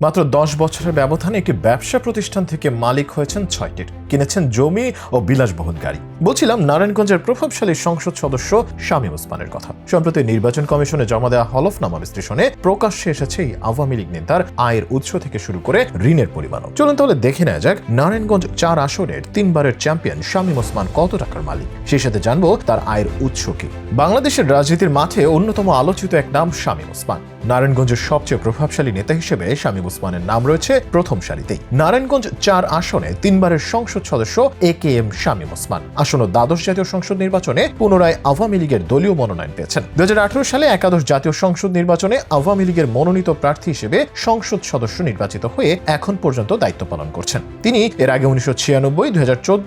মাত্র দশ বছরের ব্যবধানে একটি ব্যবসা প্রতিষ্ঠান থেকে মালিক হয়েছেন ছয়টির। কিনেছেন জমি ও বিলাসবহুল গাড়ি। বলছিলাম, নারায়ণগঞ্জের প্রভাবশালী সংসদ সদস্য শামীম ওসমানের কথা। সম্প্রতি নির্বাচন কমিশনে জমা দেওয়া হলফনামা বিশ্লেষণে প্রকাশ্যে এসেছে এই আওয়ামী লীগ নেতার আয়ের উৎস থেকে শুরু করে ঋণের পরিমাণও। চলুন তাহলে দেখে নেওয়া যাক, নারায়ণগঞ্জ চার আসনের তিনবারের চ্যাম্পিয়ন শামীম ওসমান কত টাকার মালিক? সেই সাথে জানব তার আয়ের উৎস কি। বাংলাদেশের রাজনীতির মাঠে অন্যতম আলোচিত এক নাম শামীম ওসমান। নারায়ণগঞ্জের সবচেয়ে প্রভাবশালী নেতা হিসেবে শামীম ওসমানের নাম রয়েছে প্রথম সারিতেই। নারায়ণগঞ্জ চার আসনে তিনবারের সংসদ সদস্য A K M Shamim Osman আসন্ন দ্বাদশ জাতীয় সংসদ নির্বাচনে পুনরায় আওয়ামী লীগের দলীয় মনোনয়ন পেয়েছেন। দু সালে একাদশ জাতীয় সংসদ নির্বাচনে আওয়ামী লীগের মনোনীত প্রার্থী হিসেবে সংসদ সদস্য নির্বাচিত হয়ে এখন পর্যন্ত দায়িত্ব পালন করছেন। তিনি এর আগে উনিশশো ছিয়ানব্বই, দুই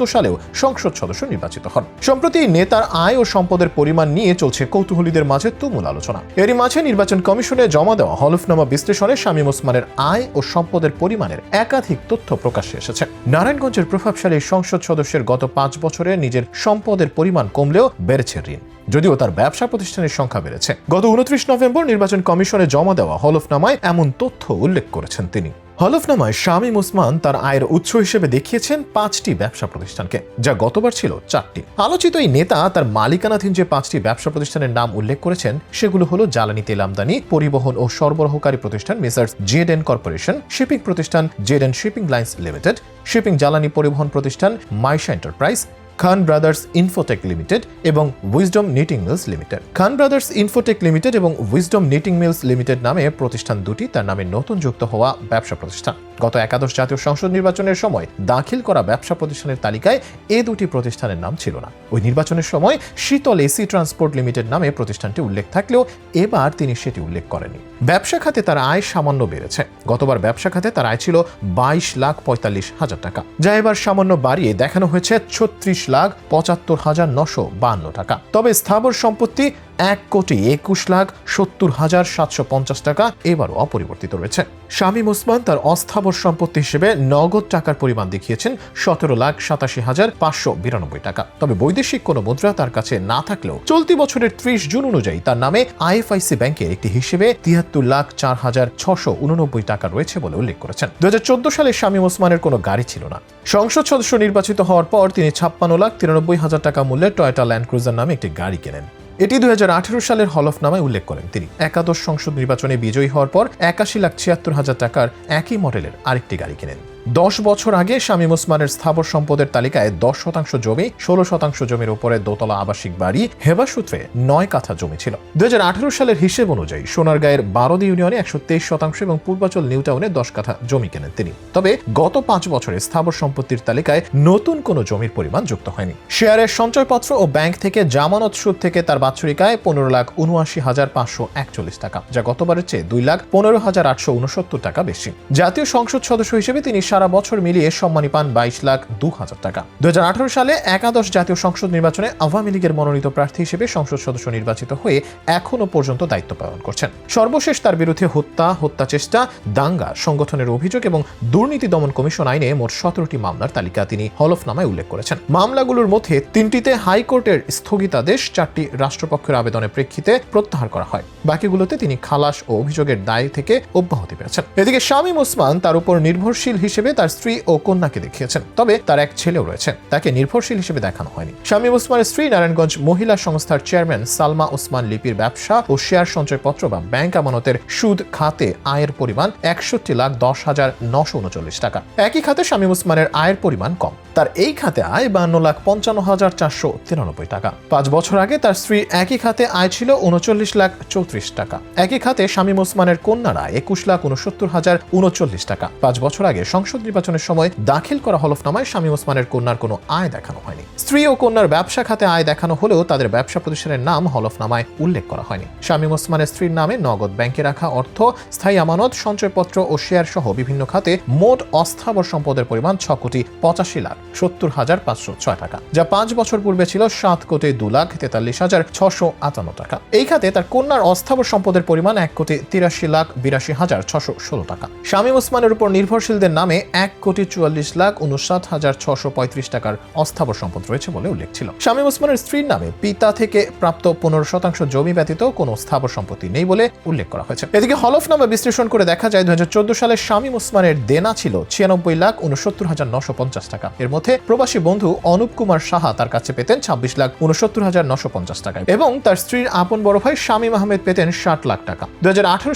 সালেও সংসদ সদস্য নির্বাচিত হন। সম্প্রতি নেতার আয় ও সম্পদের পরিমাণ নিয়ে চলছে কৌতূহলীদের মাঝে তুমুল আলোচনা। এরই মাঝে নির্বাচন কমিশনে জমা দেওয়া হলফনামা বিশ্লেষণে শামীম ওসমানের আয় ও সম্পদের পরিমাণের একাধিক তথ্য প্রকাশ্যে এসেছে। নারায়ণগঞ্জের প্রভাবশালী সংসদ সদস্যের গত পাঁচ বছরে নিজের সম্পদের পরিমাণ কমলেও বেড়েছে ঋণ, যদিও তার ব্যবসা প্রতিষ্ঠানের সংখ্যা বেড়েছে। গত উনত্রিশ নভেম্বর নির্বাচন কমিশনে জমা দেওয়া হলফনামায় এমন তথ্য উল্লেখ করেছেন তিনি। হলফনামায় শামীম ওসমান তার আয়ের উৎস হিসেবে দেখিয়েছেন পাঁচটি ব্যবসা প্রতিষ্ঠানকে, যা গতবার ছিল চারটি। আলোচিত এই নেতা তার মালিকানাধীন যে পাঁচটি ব্যবসা প্রতিষ্ঠানের নাম উল্লেখ করেছেন, সেগুলো হলো জ্বালানি তেল আমদানি, পরিবহন ও সরবরাহকারী প্রতিষ্ঠান Messrs Z N corporation, shipping প্রতিষ্ঠান Z N shipping lines limited, shipping জ্বালানি পরিবহন প্রতিষ্ঠান Maisha enterprise Khan brothers Infotech limited এবং wisdom knitting mills limited. Khan brothers Infotech limited এবং উইজডম নিটিং মিলস লিমিটেড নামে প্রতিষ্ঠান দুটি, তার নামে নতুন যুক্ত হওয়া ব্যবসা প্রতিষ্ঠান। গত একাদশ জাতীয় সংসদ নির্বাচনের সময় দাখিল করা ব্যবসা প্রতিষ্ঠানের তালিকায় এ দুটি প্রতিষ্ঠানের নাম ছিল না। ওই নির্বাচনের সময় শীতল এসি ট্রান্সপোর্ট লিমিটেড নামে প্রতিষ্ঠানটি উল্লেখ থাকলেও এবার তিনি সেটি উল্লেখ করেনি ব্যবসা খাতে তার আয় সামান্য বেড়েছে। গতবার ব্যবসা খাতে তার আয় ছিল বাইশ লাখ পঁয়তাল্লিশ হাজার টাকা। যা এবার সামান্য বাড়িয়ে দেখানো হয়েছে ছত্রিশ লাখ পঁচাত্তর হাজার নশো বান্ন টাকা। তবে স্থাবর সম্পত্তি এক কোটি একুশ লাখ সত্তর হাজার সাতশো পঞ্চাশ টাকা এবারও অপরিবর্তিত রয়েছে। শামীম ওসমান তার অস্থাবর সম্পত্তি হিসেবে নগদ টাকার পরিমাণ দেখিয়েছেন সতেরো লাখ সাতাশি হাজার পাঁচশো বিরানব্বই টাকা। তবে বৈদেশিক কোনো মুদ্রা তার কাছে না থাকলেও চলতি বছরের ত্রিশ জুন অনুযায়ী তার নামে আইএফআইসি ব্যাংকের একটি হিসেবে তিয়াত্তর লাখ চার হাজার ছশো উননব্বই টাকা রয়েছে বলে উল্লেখ করেছেন। দুই হাজার চোদ্দ সালে শামীম ওসমানের কোনো গাড়ি ছিল না। সংসদ সদস্য নির্বাচিত হওয়ার পর তিনি ছাপ্পান্ন লাখ তিরানব্বই হাজার টাকা মূল্যের টয়টা ল্যান্ড ক্রুজার নামে একটি গাড়ি কেনেন। এটি দু হাজার আঠারো সালের হলফনামায় উল্লেখ করেন তিনি। একাদশ সংসদ নির্বাচনে বিজয়ী হওয়ার পর একাশি লাখ ছিয়াত্তর হাজার টাকার একই মডেলের আরেকটি গাড়ি কেনেন। দশ বছর আগে শামীম ওসমানের স্থাবর সম্পদের তালিকায় দশ শতাংশ জমি, ষোলো শতাংশ জমির উপরে দোতলা আবাসিক বাড়ি, হেবা সূত্রে নয় কাঠা জমি ছিল। দুই সালের হিসেব অনুযায়ী সোনারগাঁয়ের বারোদি ইউনিয়নে একশো তেইশ শতাংশ এবং পূর্বাচল নিউ টাউনে দশ কাঠা জমি কেনেন তিনি। তবে গত পাঁচ বছরে স্থাবর সম্পত্তির তালিকায় নতুন কোনো জমির পরিমাণ যুক্ত হয়নি। শেয়ারের সঞ্চয়পত্র ও ব্যাংক থেকে জামানত সুদ থেকে তার বাৎসরিক আয় পনেরো লাখ উনআশি হাজার পাঁচশো একচল্লিশ টাকা, যা গতবারের চেয়ে দুই লাখ পনেরো হাজার আটশো উনসত্তর টাকা বেশি। জাতীয় সংসদ সদস্য হিসেবে তিনি সারা বছর মিলিয়ে সম্মানী পান বাইশ লাখ দু হাজার টাকা। দুই হাজার আঠারো সালে একাদশ জাতীয় সংসদ নির্বাচনে আওয়ামী লীগের মনোনীত প্রার্থী হিসেবে সংসদ সদস্য নির্বাচিত হয়ে এখনও পর্যন্ত দায়িত্ব পালন করছেন। সর্বশেষ তার বিরুদ্ধে হত্যা হত্যা চেষ্টা, দাঙ্গা, সংগঠনের অভিযোগ এবং দুর্নীতি দমন কমিশন আইনে মোট সতেরোটি মামলার তালিকা তিনি হলফনামায় উল্লেখ করেছেন। মামলাগুলোর মধ্যে তিনটিতে হাইকোর্টের স্থগিতাদেশ, চারটি রাষ্ট্রপক্ষের আবেদনের প্রেক্ষিতে প্রত্যাহার করা হয়। বাকিগুলোতে তিনি খালাস ও অভিযোগের দায় থেকে অব্যাহতি পেয়েছেন। এদিকে শামীম ওসমান তার উপর নির্ভরশীল হিসেবে তার স্ত্রী ও কন্যাকে দেখিয়েছেন, তবে তার এক ছেলেও রয়েছে, তাকে নির্ভরশীল হিসেবে দেখানো হয়নি। স্বামী উসমানের স্ত্রী নারায়ণগঞ্জ মহিলা সংস্থার চেয়ারম্যান সালমা ওসমান লিপির ব্যবসা ও শেয়ার সঞ্চয়পত্র বা ব্যাংক আমানতের সুদ খাতে আয়ের পরিমাণ একষট্টি লাখ দশ হাজার নশো উনচল্লিশ টাকা। একই খাতে শামীম উসমানের আয়ের পরিমাণ কম। তার এই খাতে আয় বান্ন লাখ পঞ্চান্ন হাজার চারশো তিরানব্বই টাকা। পাঁচ বছর আগে তার স্ত্রী একই খাতে আয় ছিল উনচল্লিশ লাখ চৌত্রিশ টাকা। একই খাতে শামীম ওসমানের কন্যার আয় একুশ লাখ উনসত্তর হাজার উনচল্লিশ টাকা। পাঁচ বছর আগে সংসদ নির্বাচনের সময় দাখিল করা হলফনামায় শামীম ওসমানের কন্যার কোনো আয় দেখানো হয়নি। স্ত্রী ও কন্যার ব্যবসা খাতে আয় দেখানো হলেও তাদের ব্যবসা প্রতিষ্ঠানের নাম হলফনামায় উল্লেখ করা হয়নি। শামীম ওসমানের স্ত্রীর নামে নগদ ব্যাংকে রাখা অর্থ, স্থায়ী আমানত, সঞ্চয়পত্র ও শেয়ার সহ বিভিন্ন খাতে মোট অস্থাবর সম্পদের পরিমাণ ছ কোটি পঁচাশি লাখ সত্তর হাজার পাঁচশো ছয় টাকা, যা পাঁচ বছর পূর্বে ছিল সাত কোটি দু লাখ তেতাল্লিশ হাজার ছশো আটান্ন টাকা। এই খাতে তার কন্যার অস্থাবর সম্পদের পরিমাণ এক কোটি তিরাশি লাখ বিরাশি হাজার ছশো ষোলো টাকা। শামীম ওসমানের উপর নির্ভরশীলদের নামে এক কোটি চুয়াল্লিশ লাখ উনষাট হাজার ছশো পঁয়ত্রিশ টাকার অস্থাবর সম্পদ রয়েছে বলে উল্লেখ ছিল শামীম ওসমানের স্ত্রীর নামে পিতা থেকে প্রাপ্ত পনেরো শতাংশ জমি ব্যতীত কোনো স্থাবর সম্পত্তি নেই বলে উল্লেখ করা হয়েছে। এদিকে হলফনামা বিশ্লেষণ করে দেখা যায় দু সালে শামীম ওসমানের দেনা ছিল ছিয়ানব্বই লাখ উনসত্তর হাজার নশো পঞ্চাশ টাকা। এর মধ্যে প্রবাসী বন্ধু অনুপ কুমার সাহা তার কাছে পেতেন ছাব্বিশ লাখ উনসত্তর হাজার নশো পঞ্চাশ টাকায় এবং তার স্ত্রীর আপন বড় ভাই শামীম আহমেদ পেতেন ষাট লাখ টাকা। দু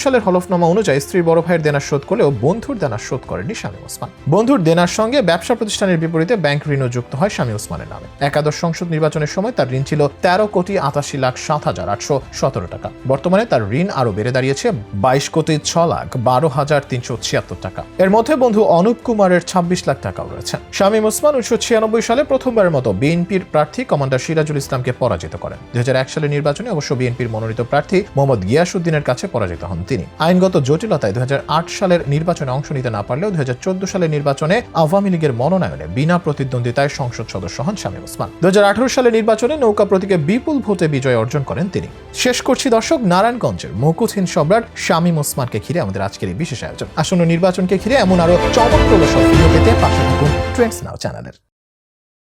সালের হলফনামা অনুযায়ী স্ত্রীর বড় ভাইয়ের দেনা শোধ করলেও বন্ধুর দেনা শোধ করেনি শামীম ওসমান। বন্ধুর দেনার সঙ্গে ব্যবসা প্রতিষ্ঠানের বিপরীতে ব্যাংক ঋণও যুক্ত হয় শামীম ওসমানের নামে। একাদশ সংসদ নির্বাচনের সময় তার ঋণ ছিল তেরো কোটি আটাশি লাখ সাত হাজার আটশো সতেরো টাকা। বর্তমানে তার ঋণ আরও বেড়ে দাঁড়িয়েছে বাইশ কোটি ছ লাখ বারো হাজার তিনশো ছিয়াত্তর টাকা। এর মধ্যে বন্ধু অনুপ কুমারের ছাব্বিশ লাখ টাকাও রয়েছে। শামীম ওসমান উনিশশো ছিয়ানব্বই সালে প্রথমবারের মতো বিএনপির প্রার্থী কমান্ডার সিরাজুল ইসলামকে পরাজিত করেন। দুই হাজার এক সালের নির্বাচনে অবশ্য বিএনপির মনোনীত প্রার্থী মোহাম্মদ গিয়াসুদ্দিনের কাছে পরাজিত হন তিনি। আইনগত জটিলতায় দুই হাজার আট সালের নির্বাচনে অংশ নিতে না পারলেও দুই হাজার চোদ্দ সালের নির্বাচনে আওয়ামী লীগের মনোনয়নে বিনা প্রতিদ্বন্দ্বিতায় সংসদ সদস্য হন শামীম। ওসমান। দু সালে নির্বাচনে নৌকা প্রতীকে বিপুল ভোটে বিজয় অর্জন করেন তিনি। শেষ করছি দর্শক নারায়ণগঞ্জের মকুথিন সম্রাট শামীম ওসমানকে ঘিরে আমাদের আজকের এই বিশেষ আয়োজন। আসন্ন নির্বাচনকে ঘিরে এমন আরও চমকপ্রদ সব পেতে পাশে থাকুন ট্রেন্ডস নাও চ্যানেলের